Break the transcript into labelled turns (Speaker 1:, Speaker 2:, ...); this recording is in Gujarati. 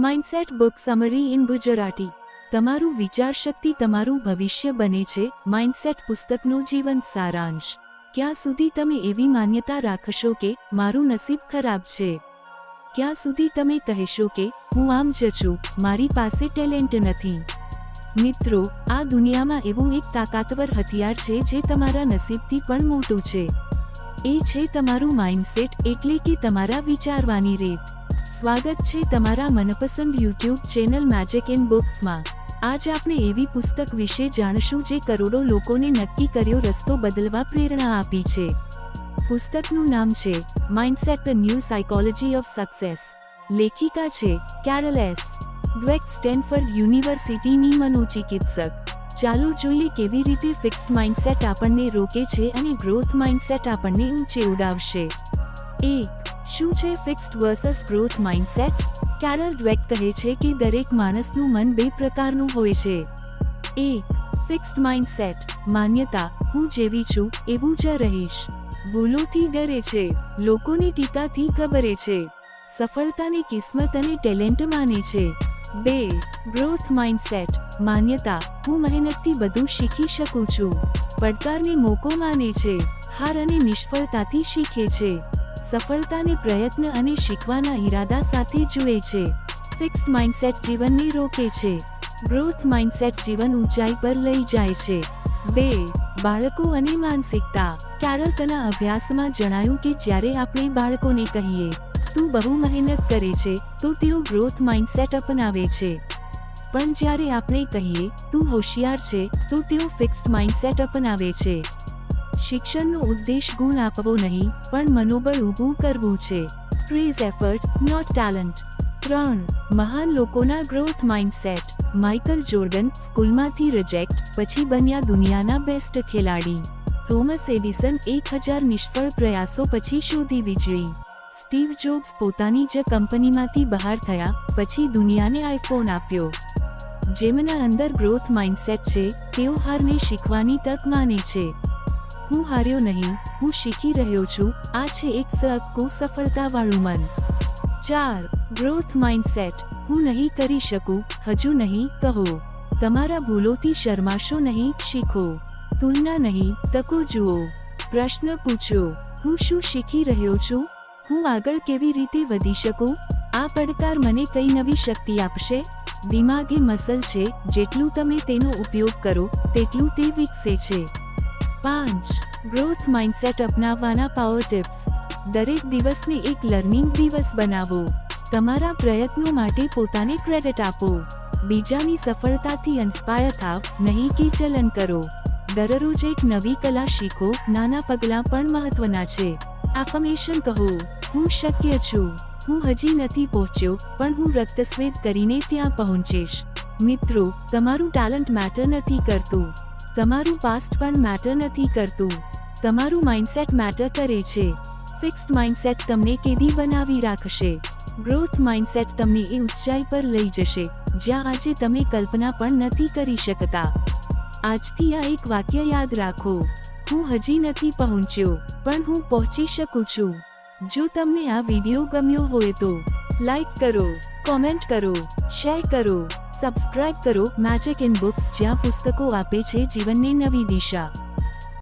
Speaker 1: Mindset book summary in Gujarati તમારું વિચારશક્તિ તમારું ભવિષ્ય બને છે. માઇન્ડસેટ પુસ્તકનો જીવંત સારાંશ. ક્યાં સુધી તમે એવી માન્યતા રાખશો કે મારું નસીબ ખરાબ છે? ક્યાં સુધી તમે કહેશો કે હું આમ જ છું, મારી પાસે ટેલેન્ટ નથી? મિત્રો, આ દુનિયામાં એવું એક તાકાતવર હથિયાર છે જે તમારા નસીબથી પણ મોટું છે. એ છે તમારું માઇન્ડસેટ એટલે કે તમારા વિચારવાની રીત. સ્વાગત છે તમારા મનપસંદ યુટ્યુબ ચેનલ મેજિક ઇન બુક્સમાં આજ આપણે એવી પુસ્તક વિશે જાણશું જે કરોડો લોકોને નક્કી કર્યો રસ્તો બદલવા પ્રેરણા આપી છે. પુસ્તકનું નામ છે mindset the new psychology of success લેખિકા છે કેરલ એસ ગ્વેક સ્ટેનફર્ડ યુનિવર્સિટીની મનોચિકિત્સક. ચાલો જોઈએ કેવી રીતે ફિક્સ્ડ માઇન્ડસેટ આપણને રોકે છે અને ગ્રોથ માઇન્ડસેટ આપણને ઊંચે ઉડાવશે. એક શું છે fixed versus growth mindset Carol Dweck કહે છે કે દરેક માણસનું મન બે પ્રકારનું હોય છે. એક ફિક્સ્ડ માઇન્ડસેટ માન્યતા, હું જેવી છું, એવું જ રહીશ. ભૂલોથી ડરે છે, લોકોની ટીકાથી ગભરે છે. સફળતાને કિસ્મત અને ટેલેન્ટ માને છે. બે ગ્રોથ માઇન્ડસેટ માન્યતા, હું મહેનતથી બધું શીખી શકું છું. પડકારને મોકો માને છે, હાર અને નિષ્ફળતાથી શીખે છે. સફળતાને પ્રયત્ન અને શીખવાના ઈરાદા સાથે જુએ છે. ફિક્સ્ડ માઇન્ડસેટ જીવનને રોકે છે. ગ્રોથ માઇન્ડસેટ જીવન ઊંચાઈ પર લઈ જાય છે. બે, બાળકો અને માનસિકતા. તેના અભ્યાસમાં જણાયું કે જ્યારે આપણે બાળકોને કહીએ, તું બહુ મહેનત કરે છે, તો તેઓ ગ્રોથ માઇન્ડસેટ અપનાવે છે. પણ જ્યારે આપણે કહીએ, તું હોશિયાર છે, તો તેઓ ફિક્સ્ડ માઇન્ડસેટ અપનાવે છે. શિક્ષણનો ઉદ્દેશ ગુણ આપવો નહીં, પણ મનોબળ ઊભું કરવું છે. પ્રેઝ એફર્ટ નોટ ટેલેન્ટ ત્રણ, મહાન લોકોના ગ્રોથ માઇન્ડસેટ માઇકલ જોર્ડન સ્કૂલમાંથી રિજેક્ટ પછી બન્યા દુનિયાના બેસ્ટ ખેલાડી. થોમસ એડિસન એક હજાર નિષ્ફળ પ્રયાસો પછી શોધી વીજળી. સ્ટીવ જોબ્સ પોતાની જ કંપનીમાંથી બહાર થયા, પછી દુનિયાને આઈફોન આપ્યો. જેમના અંદર ગ્રોથ માઇન્ડસેટ છે, તેઓ હારને શીખવાની તક માને છે. હું હાર્યો નહીં, હું શીખી રહ્યો છું. આ છે એક સક્કું સફળતાવાળું મન. ચાર ગ્રોથ માઇન્ડસેટ હું નહીં કરી શકું, હજુ નહીં, કહો. તમારા ભૂલોથી શરમાશો નહીં, શીખો. તુલના નહીં, તકો જુઓ. પ્રશ્ન પૂછો, હું શું શીખી રહ્યો છું? હું આગળ કેવી રીતે વધી શકું? આ પડકાર મને કઈ નવી શક્તિ આપશે? દિમાગ એ મસલ છે, જેટલું તમે તેનો ઉપયોગ કરો, તેટલું તે વિકસે છે. પાંચ ગ્રોથ માઇન્ડસેટ અપનાવવાના પાવર ટિપ્સ દરેક દિવસને એક લર્નિંગ દિવસ બનાવો. તમારા પ્રયત્નો માટે પોતાને ક્રેડિટ આપો. બીજાની સફળતાથી ઇન્સ્પાયર થાવ, નહીં કે ચલન કરો. દરરોજ એક નવી કલા શીખો, નાના પગલાં પણ મહત્વના છે. આફર્મેશન કહો, હું શક્ય છું. હું હજી નથી પહોંચ્યો, પણ હું રક્તસ્વેદ કરીને ત્યાં પહોંચીશ. મિત્રો, તમારું ટેલેન્ટ મેટર નથી કરતું. તમારું પાસ્ટ પણ મેટર નથી કરતું. તમારું માઇન્ડસેટ મેટર કરે છે. ફિક્સ્ડ માઇન્ડસેટ તમને કેદી બનાવી રાખશે. ગ્રોથ માઇન્ડસેટ તમને એ ઊંચાઈ પર લઈ જશે, જ્યાં આજે તમે કલ્પના પણ નથી કરી શકતા. આજથી આ એક વાક્ય યાદ રાખો. હું હજી નથી પહોંચ્યો, પણ હું પહોંચી શકું છું. જો તમને આ વીડિયો ગમ્યો હોય તો લાઈક કરો કોમેન્ટ કરો શેર કરો સબસ્ક્રાઇબ કરો. મેજિક ઇન બુક્સ જ્યાં પુસ્તકો આપે છે જીવનને નવી દિશા.